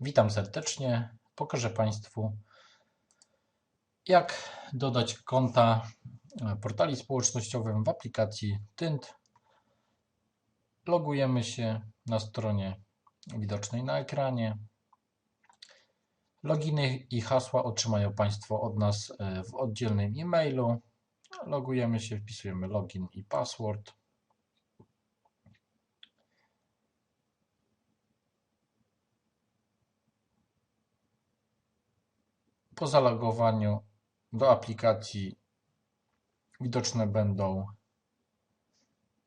Witam serdecznie. Pokażę Państwu, jak dodać konta e, portali społecznościowym w aplikacji Tynt. Logujemy się na stronie widocznej na ekranie. Loginy i hasła otrzymają Państwo od nas e, w oddzielnym e-mailu. Logujemy się, wpisujemy login i password. Po zalogowaniu do aplikacji widoczne będą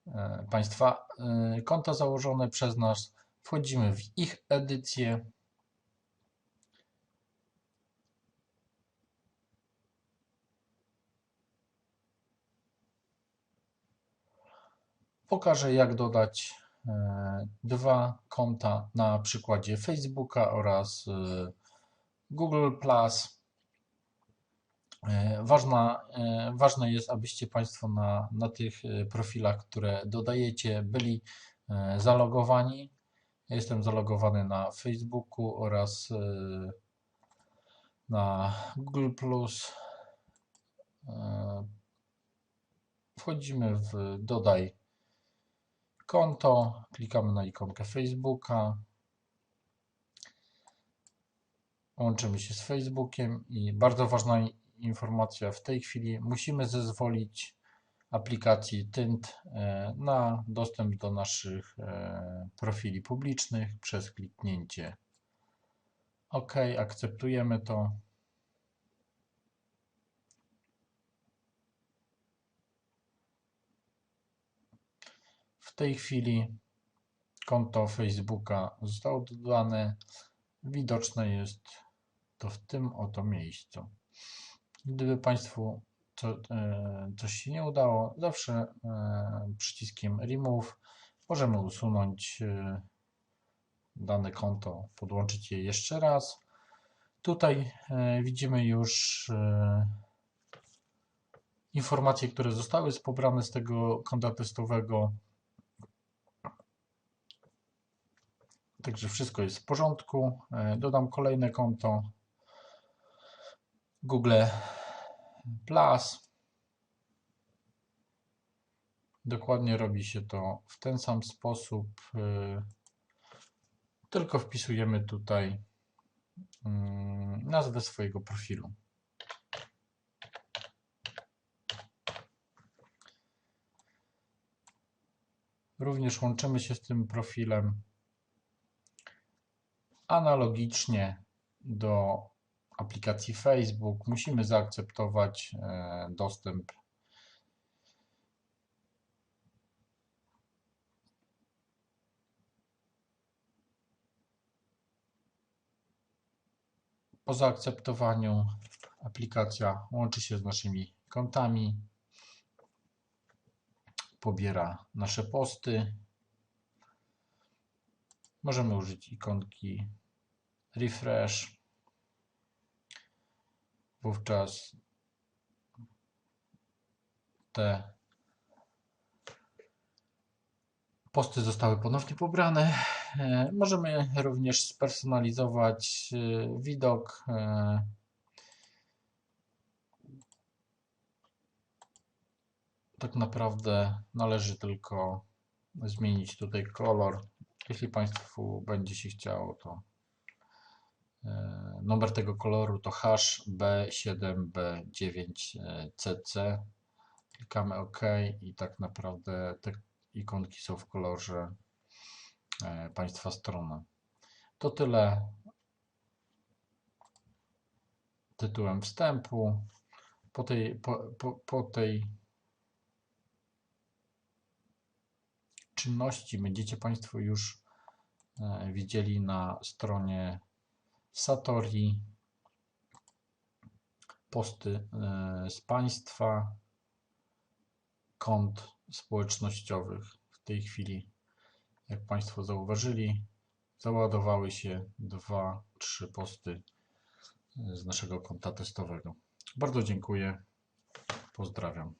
e, Państwa e, konta założone przez nas. Wchodzimy w ich edycję. Pokażę jak dodać e, dwa konta na przykładzie Facebooka oraz Google Plus. Ważna, ważne jest, abyście Państwo na, na tych profilach, które dodajecie, byli zalogowani. Ja jestem zalogowany na Facebooku oraz na Google. Wchodzimy w dodaj konto, klikamy na ikonkę Facebooka, łączymy się z Facebookiem i bardzo ważna informacja w tej chwili, musimy zezwolić aplikacji Tynt e, na dostęp do naszych e, profili publicznych przez kliknięcie OK, akceptujemy to. W tej chwili konto Facebooka zostało dodane. Widoczne jest to w tym oto miejscu. Gdyby Państwu e, coś się nie udało, zawsze e, przyciskiem Remove możemy usunąć e, dane konto, podłączyć je jeszcze raz. Tutaj widzimy już informacje, które zostały pobrane z tego konta testowego. Także wszystko jest w porządku. Dodam kolejne konto. Google Plus. Dokładnie robi się to w ten sam sposób, y, tylko wpisujemy tutaj mm, nazwę swojego profilu. Również łączymy się z tym profilem analogicznie do aplikacji Facebook. Musimy zaakceptować e, dostęp Po zaakceptowaniu aplikacja łączy się z naszymi kontami, pobiera nasze posty. Możemy użyć ikonki refresh wówczas te posty zostały ponownie pobrane. E, możemy również spersonalizować e, widok. E, tak naprawdę należy tylko zmienić tutaj kolor. Jeśli Państwu będzie się chciało, to Numer tego koloru to HB7B9CC. Klikamy OK i tak naprawdę te ikonki są w kolorze e, Państwa strony. To tyle tytułem wstępu. Po tej, po, po, po tej czynności będziecie Państwo już e, widzieli na stronie Satori, posty e, z państwa, kont społecznościowych. W tej chwili, jak Państwo zauważyli, załadowały się dwa, trzy posty z naszego konta testowego. Bardzo dziękuję. Pozdrawiam.